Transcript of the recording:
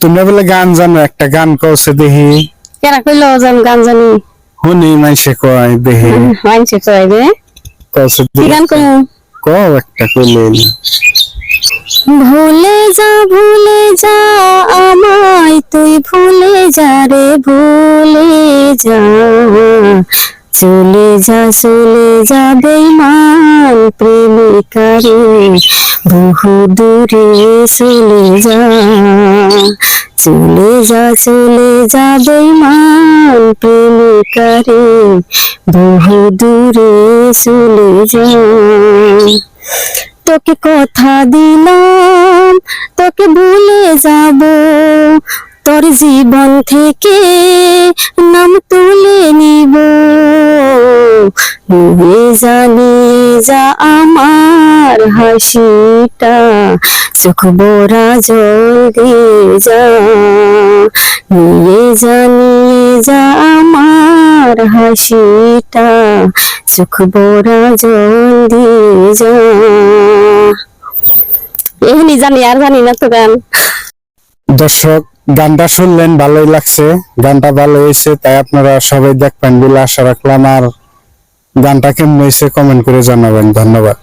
তোমরা বলে গান জানো একটা গান কওছে দেখি কেরা কইলো জান গান জানি। শুনি মাইসে কয় দেখি মানছে কয় রে কওছে কি গান কই কও একটা কইলে। ভুলে যা ভুলে যা আমায় তুই ভুলে যা রে ভুলে যা। চলে যা চলে যা বেমান প্রেমিকারে বহু দূরে চলে যা। চলে যা চলে যা বেমান প্রেমিকারে। বহু দূরে চলে যা। তোকে কথা দিলাম, তোকে ভুলে যাব। তোর জীবন থেকে নাম তুলে নিব। জানি যা আমার হাসিটা, চোখ বোরা জল যা। নিয়ে জানি যা আমার হাসিটা, চোখ বোরা জল যা। এমনি জানি, আর জানি না তো গান। দর্শক, গানটা শুনলেন, ভালোই লাগছে। গানটা ভালো হয়েছে, তাই আপনারা সবাই দেখবেন বলে আশা রাখলাম। আর গানটা কেমন হয়েছে কমেন্ট করে জানাবেন ধন্যবাদ।